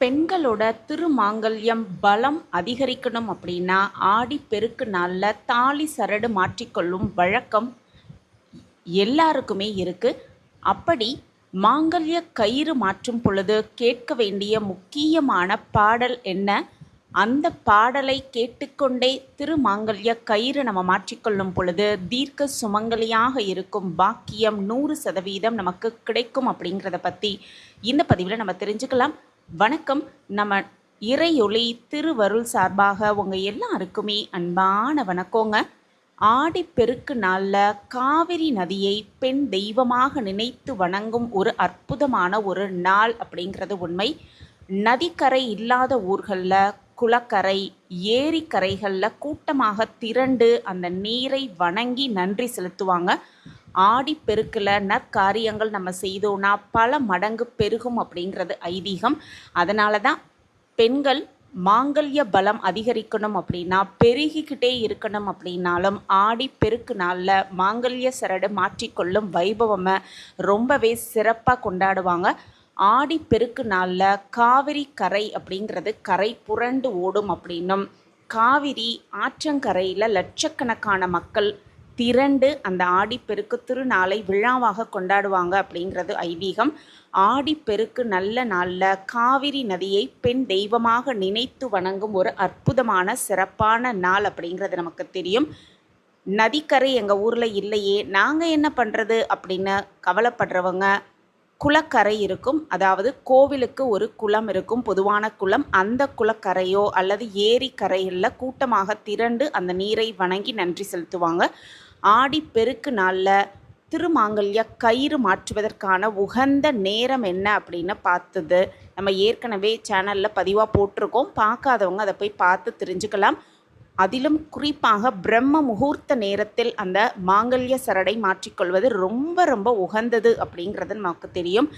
பெண்களோட திருமாங்கல்யம் பலம் அதிகரிக்கணும் அப்படின்னா ஆடிப்பெருக்கு நாளில் தாலி சரடு மாற்றிக்கொள்ளும் வழக்கம் எல்லாருக்குமே இருக்குது அப்படி மாங்கல்ய கயிறு மாற்றும் பொழுது கேட்க வேண்டிய முக்கியமான பாடல் என்ன? அந்த பாடலை கேட்டுக்கொண்டே திருமாங்கல்ய கயிறு நம்ம மாற்றிக்கொள்ளும் பொழுது தீர்க்க சுமங்கலியாக இருக்கும் பாக்கியம் நூறு சதவீதம் நமக்கு கிடைக்கும் அப்படிங்கிறத பற்றி இந்த பதிவில் நம்ம தெரிஞ்சுக்கலாம். வணக்கம். நம்ம இறையொளி திருவருள் சார்பாக உங்கள் எல்லாருக்குமே அன்பான வணக்கங்க. ஆடிப்பெருக்கு நாளில் காவிரி நதியை பெண் தெய்வமாக நினைத்து வணங்கும் ஒரு அற்புதமான ஒரு நாள் அப்படிங்கிறது உண்மை. நதிக்கரை இல்லாத ஊர்களில் குளக்கரை ஏரிக்கரைகளில் கூட்டமாக திரண்டு அந்த நீரை வணங்கி நன்றி செலுத்துவாங்க. ஆடிப்பெருக்கில் நற்காரியங்கள் நம்ம செய்தோன்னா பல மடங்கு பெருகும் அப்படிங்கிறது ஐதீகம். அதனால தான் பெண்கள் மாங்கல்ய பலம் அதிகரிக்கணும் அப்படின்னா பெருகிக்கிட்டே இருக்கணும் அப்படின்னாலும் ஆடி பெருக்கு நாளில் மாங்கல்ய சரடு மாற்றிக்கொள்ளும் வைபவமை ரொம்பவே சிறப்பாக கொண்டாடுவாங்க. ஆடி பெருக்கு நாளில் காவிரி கரை அப்படிங்கிறது கரை புரண்டு ஓடும் அப்படின்னும். காவிரி ஆற்றங்கரையில் லட்சக்கணக்கான மக்கள் திரண்டு அந்த ஆடிப்பெருக்கு திருநாளை விழாவாக கொண்டாடுவாங்க அப்படிங்கிறது ஐதீகம். ஆடிப்பெருக்கு நல்ல நாளில் காவிரி நதியை பெண் தெய்வமாக நினைத்து வணங்கும் ஒரு அற்புதமான சிறப்பான நாள் அப்படிங்கிறது நமக்கு தெரியும். நதிக்கரை எங்கள் ஊரில் இல்லையே நாங்கள் என்ன பண்ணுறது அப்படின்னு கவலைப்படுறவங்க குளக்கரை இருக்கும். அதாவது கோவிலுக்கு ஒரு குளம் இருக்கும் பொதுவான குளம். அந்த குளக்கரையோ அல்லது ஏரி கரையில் கூட்டமாக திரண்டு அந்த நீரை வணங்கி நன்றி செலுத்துவாங்க. ஆடி பெருக்கு நாளில் திருமாங்கல்ய கயிறு மாற்றுவதற்கான உகந்த நேரம் என்ன அப்படின்னு பார்த்தது. நம்ம ஏற்கனவே சேனலில் பதிவாக போட்டிருக்கோம். பார்க்காதவங்க அதை போய் பார்த்து தெரிஞ்சுக்கலாம். அதிலும் குறிப்பாக பிரம்ம முகூர்த்த நேரத்தில் அந்த மாங்கல்ய சரடை மாற்றிக்கொள்வது ரொம்ப ரொம்ப உகந்தது அப்படிங்கிறது நமக்கு தெரியும்.